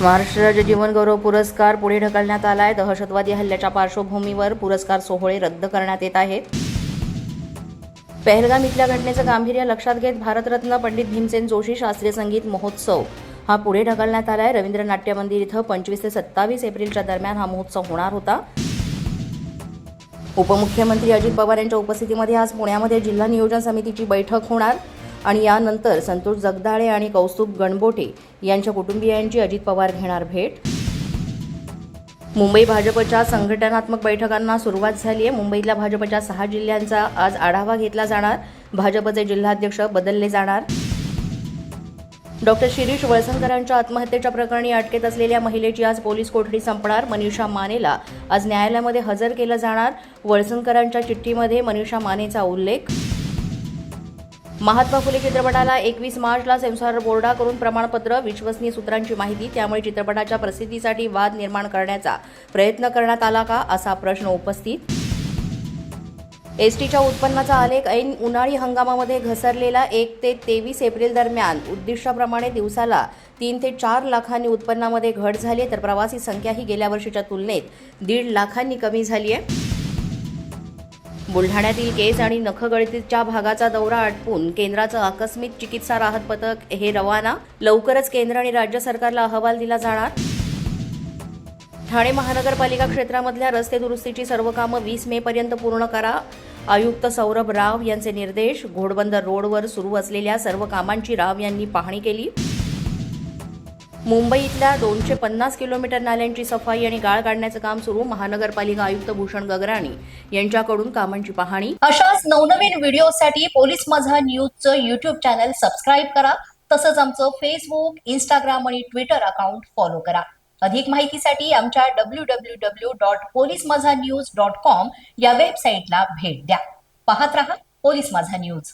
महाराष्ट्र राज्य जीवनगौरव पुरस्कार पुढे ढकलण्यात आलाय. दहशतवादी हल्ल्याच्या पार्श्वभूमीवर पुरस्कार सोहळे रद्द करण्यात येत आहेत. पहलगाम इथल्या घटनेचं गांभीर्य लक्षात घेत भारतरत्न पंडित भीमसेन जोशी शास्त्रीय संगीत महोत्सव हा पुढे ढकलण्यात आलाय. रवींद्र नाट्य मंदिर इथं पंचवीस ते सत्तावीस एप्रिलच्या दरम्यान हा महोत्सव होणार होता. उपमुख्यमंत्री अजित पवार यांच्या उपस्थितीमध्ये आज पुण्यामध्ये जिल्हा नियोजन समितीची बैठक होणार. आणि यानंतर संतोष जगदाळे आणि कौस्तुभ गणबोटे यांच्या कुटुंबियांची अजित पवार घेणार भेट. मुंबई भाजपच्या संघटनात्मक बैठकांना सुरुवात झाली आहे. मुंबईतल्या भाजपच्या सहा जिल्ह्यांचा आज आढावा घेतला जाणार. भाजपचे जिल्हाध्यक्ष बदलले जाणार. डॉक्टर शिरीष वळसंकरांच्या आत्महत्येच्या प्रकरणी अटकेत असलेल्या महिलेची आज पोलीस कोठडी संपणार. मनीषा मानेला आज न्यायालयामध्ये हजर केलं जाणार. वळसंकरांच्या चिठ्ठीमध्ये मनीषा मानेचा उल्लेख. महात्मा फुले चित्रपटाला एकवीस मार्चला सेन्सॉर बोर्डाकडून प्रमाणपत्र विश्वसनीय सूत्रांची माहिती त्यामुळे चित्रपटाच्या प्रसिद्धीसाठी वाद निर्माण करण्याचा प्रयत्न करण्यात आला का असा प्रश्न उपस्थित. एसटीच्या उत्पन्नाचा आलेख ऐन उन्हाळी हंगामामध्ये घसरलेला एक ते तेवीस एप्रिल दरम्यान उद्दिष्टाप्रमाणे दिवसाला तीन ते चार लाखांनी उत्पन्नामध्ये घट झाली आहे तर प्रवासी संख्याही गेल्या वर्षीच्या तुलनेत दीड लाखांनी कमी झाली आहे. बुलढाण्यातील केस आणि नखगळतीच्या भागाचा दौरा आटपून केंद्राचं आकस्मिक चिकित्सा राहत पथक हे रवाना. लवकरच केंद्र आणि राज्य सरकारला अहवाल दिला जाणार. ठाणे महानगरपालिका क्षेत्रामधल्या रस्ते दुरुस्तीची सर्व कामं वीस मे पर्यंत पूर्ण करा. आयुक्त सौरभ राव यांचे निर्देश. घोडबंदर रोडवर सुरू असलेल्या सर्व कामांची राव यांनी पाहणी केली. मुंबई इथल्या दोनशे पन्नास किलोमीटर नाल्यांची सफाई आणि गाळ काढण्याचं काम सुरू महानगरपालिका आयुक्त भूषण गगराणी यांच्याकडून कामांची पाहणी. अशाच नवनवीन व्हिडिओसाठी पोलीस माझा न्यूजचं युट्यूब चॅनल सबस्क्राईब करा. तसंच आमचं फेसबुक इंस्टाग्राम आणि ट्विटर अकाउंट फॉलो करा. अधिक माहितीसाठी आमच्या W W W dot police Majha news dot com या वेबसाईटला भेट द्या. पाहत रहा पोलीस माझा न्यूज.